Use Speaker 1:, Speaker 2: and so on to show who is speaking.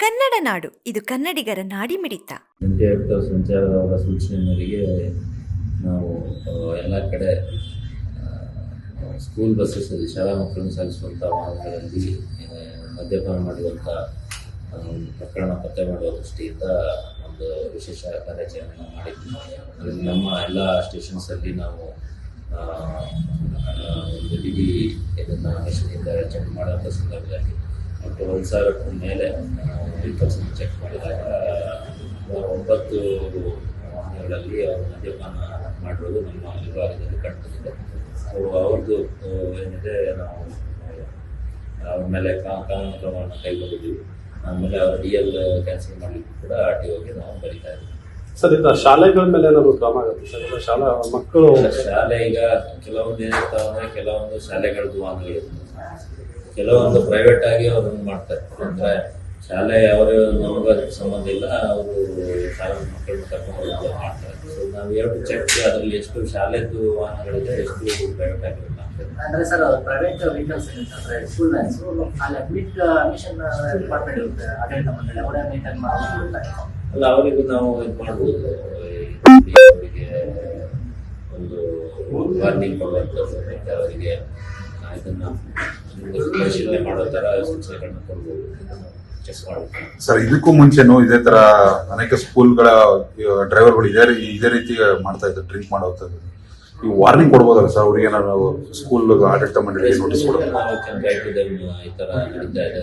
Speaker 1: ಕನ್ನಡ ನಾಡು, ಇದು ಕನ್ನಡಿಗರ ನಾಡಿ
Speaker 2: ಮಿಡಿತ ಟಿ ಆರ್ ಸಂಚಾರ ಸೂಚನೆ ನಾವು ಎಲ್ಲ ಕಡೆ ಸ್ಕೂಲ್ ಬಸ್ಸಸ್ಸಲ್ಲಿ ಶಾಲಾ ಮಕ್ಕಳನ್ನು ಸಾಗಿಸುವಂಥ ವಾಹನಗಳಲ್ಲಿ ಮದ್ಯಪಾನ ಮಾಡುವಂತಹ ಪ್ರಕರಣ ಪತ್ತೆ ಮಾಡುವ ದೃಷ್ಟಿಯಿಂದ ಒಂದು ವಿಶೇಷ ಕಾರ್ಯಾಚರಣೆ ಮಾಡಿದ್ವಿ. ನಮ್ಮ ಎಲ್ಲ ಸ್ಟೇಷನ್ಸಲ್ಲಿ ನಾವು ಒಂದು ಇಡೀ ಇದನ್ನು ಮಿಷನಿಂದ ಮಾಡುವಂಥ ಸಂದರ್ಭದಲ್ಲಿ ಮತ್ತು ಒಂದು ಸಾವಿರಕ್ಕೂ ಮೇಲೆ ಪರ್ಸೆಂಟ್ ಚೆಕ್ ಮಾಡಿದಾಗ ಆ, ಒಂಬತ್ತು ವಾಹನಗಳಲ್ಲಿ ಅವರು ಮದ್ಯಪಾನ ಮಾಡಿರೋದು ನಮ್ಮ ವಿಭಾಗದಲ್ಲಿ ಕಂಡುಬಂದಿದೆ. ಸೊ ಅವ್ರದ್ದು ಏನಿದೆ ನಾವು ಅವ್ರ ಮೇಲೆ ಕಾನೂನು ಕ್ರಮವನ್ನು ಕೈಗೊಂಡಿದ್ದೀವಿ. ಆಮೇಲೆ ಅವ್ರ ಡಿ ಎಲ್ ಕ್ಯಾನ್ಸಲ್ ಮಾಡಲಿಕ್ಕೂ ಕೂಡ ಆರ್ ಟಿ ಒಗೆ ನಾವು ಬರೀತಾ ಇದ್ದೀವಿ.
Speaker 3: ಸರ್ ಇದು ಶಾಲೆಗಳ ಮೇಲೆ ಏನಾದ್ರು ಕ್ರಮ ಆಗುತ್ತೆ ಸರ್? ಇಲ್ಲ ಶಾಲಾ ಮಕ್ಕಳು
Speaker 2: ಶಾಲೆ ಈಗ ಕೆಲವೊಂದು ಏನಿರ್ತಾವ ಅಂದ್ರೆ ಕೆಲವೊಂದು ಶಾಲೆಗಳದ್ದು ಆಗಲಿ. ಕೆಲವೊಂದು ಪ್ರೈವೇಟ್ ಆಗಿ ಅವ್ರು ಮಾಡ್ತಾರೆ. ಅಂದ್ರೆ ಶಾಲೆ ಅವರು ನಮಗೆ ಸಂಬಂಧ ಇಲ್ಲ ಅವರು ಶಾಲೆ ಮಕ್ಕಳನ್ನ ಕರ್ಕೊಂಡು ಮಾಡ್ತಾರೆ. ಸೊ ನಾವು ಎರಡು ಚೆಕ್ ಅದರಲ್ಲಿ ಎಷ್ಟು ಶಾಲೆದ್ದು ವಾಹನಗಳಿದೆ ಎಷ್ಟು ಪ್ರೈವೇಟ್ ಆಗಿರುತ್ತೆ
Speaker 4: ಅಂದ್ರೆ ಸರ್ ಪ್ರೈವೇಟ್ ವೆಹಿಕಲ್ಸ್ ಅಂದ್ರೆ ಸ್ಕೂಲ್ ವ್ಯಾನ್ಸ್ ಅಲ್ಲಿ ಅಡ್ಮಿಟ್ ಅಡ್ಮಿಷನ್ ಡಿಪಾರ್ಟ್ಮೆಂಟ್ ಇರುತ್ತೆ ಆಡಳಿತ ಮಂಡಳಿ ಅವರೇ ಮೇಂಟೈನ್ ಮಾಡ್ತಾರೆ.
Speaker 2: ಅಲ್ಲ ಅವರಿಗೂ ನಾವು ಇದು ಮಾಡ್ಬೋದು. ಅವರಿಗೆ ಒಂದು ವಾರ್ನಿಂಗ್ ಕೊಡುವಂಥದ್ದು ಮತ್ತೆ ಅವರಿಗೆ ಇದನ್ನ ಪರಿಶೀಲನೆ ಮಾಡೋ ಥರ ಸೂಚನೆಗಳನ್ನ ಕೊಡ್ಬೋದು.
Speaker 5: ಸರ್ ಇದಕ್ಕೂ ಮುಂಚೆನೂ ಇದೇ ತರ ಅನೇಕ ಸ್ಕೂಲ್ಗಳ ಡ್ರೈವರ್ಗಳು ಇದೇ ಇದೇ ರೀತಿ ಮಾಡ್ತಾ ಇದ್ದಾರೆ ಡ್ರಿಂಕ್ ಮಾಡೋದು ಈ ವಾರ್ನಿಂಗ್ ಕೊಡ್ಬೋದಲ್ಲ ಸರ್ ಅವ್ರಿಗೆ ನಾವು ಸ್ಕೂಲ್ ಆಡಳಿತ ಮಂಡಳಿಗೆ ನೋಟಿಸ್ ಕೊಡೋದು?
Speaker 2: ಈ ನಡೀತಾ ಇದೆ